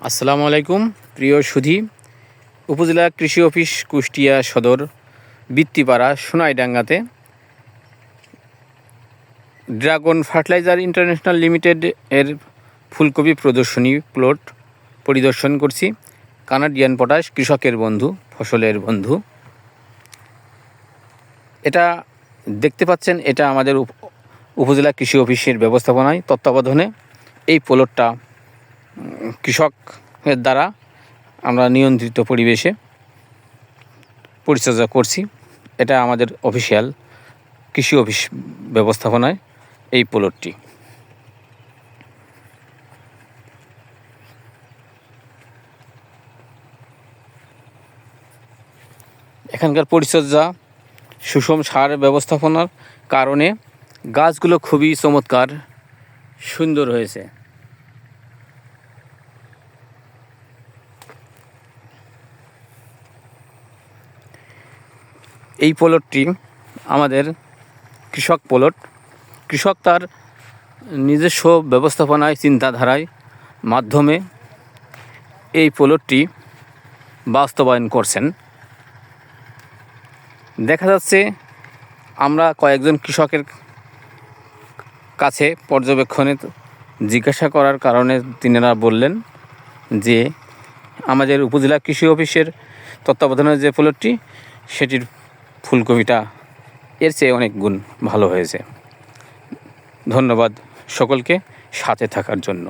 আসসালামু আলাইকুম, প্রিয় সুধী। উপজেলা কৃষি অফিস, কুষ্টিয়া সদর, বৃত্তিপাড়া, সোনাইডাঙ্গাতে ড্রাগন ফার্টিলাইজার ইন্টারন্যাশনাল লিমিটেড এর ফুলকপি প্রদর্শনী প্লট পরিদর্শন করছি। কানাডিয়ান পটাশ কৃষকের বন্ধু, ফসলের বন্ধু। এটা দেখতে পাচ্ছেন, এটা আমাদের উপ- উপজেলা কৃষি অফিসের ব্যবস্থাপনায় তত্ত্বাবধানে এই প্লটটা কৃষকের দ্বারা আমরা নিয়ন্ত্রিত পরিবেশে পরিচর্যা করছি। এটা আমাদের অফিসিয়াল কৃষি অফিস ব্যবস্থাপনায় এই প্লটটি এখানকার পরিচর্যা সুষম সার ব্যবস্থাপনার কারণে গাছগুলো খুবই চমৎকার, সুন্দর হয়েছে। এই প্লটটি আমাদের কৃষক প্লট। কৃষক তার নিজস্ব ব্যবস্থাপনায়, চিন্তাধারায়, মাধ্যমে এই প্লটটি বাস্তবায়ন করছেন। দেখা যাচ্ছে আমরা কয়েকজন কৃষকের কাছে পর্যবেক্ষণে জিজ্ঞাসা করার কারণে তিনারা বললেন যে, আমাদের উপজেলা কৃষি অফিসের তত্ত্বাবধানে যে প্লটটি সেটির ফুলকপিটা এর চেয়ে অনেক গুণ ভালো হয়েছে। ধন্যবাদ সকলকে সাথে থাকার জন্য।